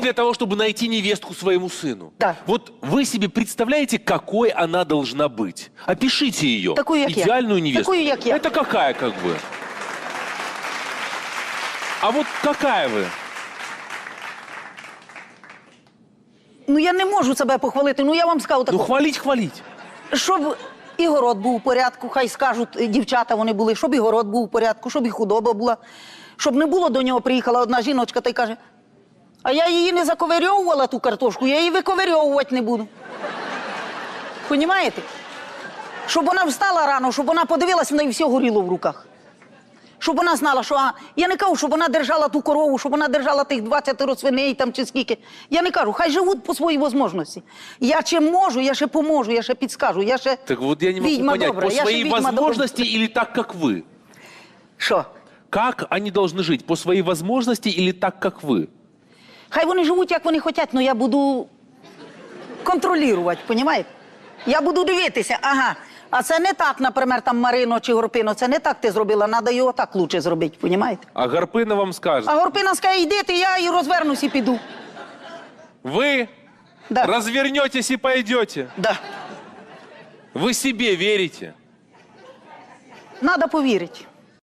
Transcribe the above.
для того, чтобы найти невестку своему сыну. Да. Вот вы себе представляете, какой она должна быть? Опишите ее. Такую, как я. Идеальную невесту. Такую, как я. Это какая, как бы? А вот какая вы? Ну я не можу себе похвалити. Ну я вам скажу Ну, таку. хвалить, хвалить. Щоб і город був у порядку, хай скажуть е, дівчата вони були, щоб і город був у порядку, щоб і худоба була. Щоб не було до нього, приїхала одна жіночка та й каже: а я її не заковирьовувала ту картошку, я її виковирьовувати не буду. Понімаєте? Щоб вона встала рано, щоб вона подивилась, в неї все горіло в руках. Щоб вона знала, що а, я не кажу, щоб вона держала ту корову, щоб вона держала тих 20 свиней там чи скільки. Я не кажу, хай живуть по своїй можливості. Я чим можу, я ще поможу, я ще підскажу, я ще Так вот я не могу відьма понять, добра, по я ще своей відьма добра. возможности или так, как вы? Що? Как они должны жить? По своей возможности или так, как вы? Хай вони живуть, як вони хочуть, але я буду контролювати, понімаєте? Я буду дивитися, ага. А це не так, наприклад, там Марино чи Горпино, це не так ти зробила, треба його так лучше зробити, понімаєте? А Гарпына вам скажет, А Горпина скаже, йди ти, я і розвернусь і піду. вы Да. развернетесь и пойдете. Да. Вы себе верите. Надо повірити.